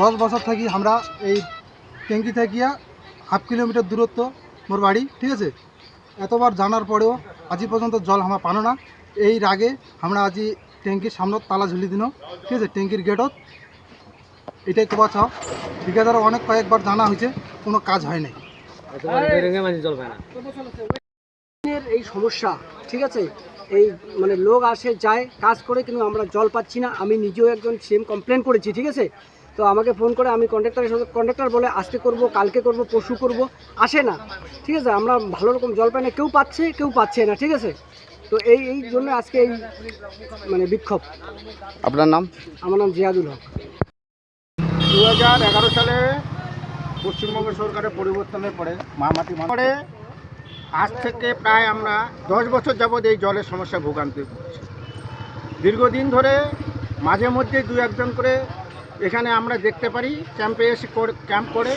দশ বছর থাকি আমরা এই ট্যাঙ্কি থাকিয়া হাফ কিলোমিটার দূরত্ব মোর বাড়ি, ঠিক আছে? এতবার জানার পরেও আজি পর্যন্ত জল আমরা পানো না। এই রাগে আমরা আজি ট্যাঙ্কির সামনে তালা ঝুলি দিন, ঠিক আছে? ট্যাঙ্কির গেটত। এটাই কবা চাও। ঠিকাদার অনেক কয়েকবার জানা হয়েছে কোনো কাজ হয় নাই। এই সমস্যা, ঠিক আছে? এই মানে লোক আসে, যায়, কাজ করে, কিন্তু আমরা জল পাচ্ছি না। আমি নিজেও একজন সেম কমপ্লেন করেছি, ঠিক আছে? তো আমাকে ফোন করে আমি কন্ট্রাক্টরের সাথে কন্ট্রাক্টর বলে আজকে করব কালকে করব পরশু করব আসে না। ঠিক আছে আমরা ভালো রকম জল পাই না কেউ পাচ্ছে কেউ পাচ্ছে না ঠিক আছে? তো এই এই জন্য আজকে এই মানে বিক্ষোভ। আপনার নাম? আমার নাম জিয়াদুল হক। দু হাজার এগারো সালে পশ্চিমবঙ্গ সরকারের পরিবর্তনের পরে মহামাটি পরে আজ থেকে প্রায় আমরা দশ বছর যাবৎ এই জলের সমস্যা ভোগান্তি করছি দীর্ঘদিন ধরে মাঝে মধ্যে দু একজন করে এখানে আমরা দেখতে পারি ক্যাম্পে এসে ক্যাম্প করে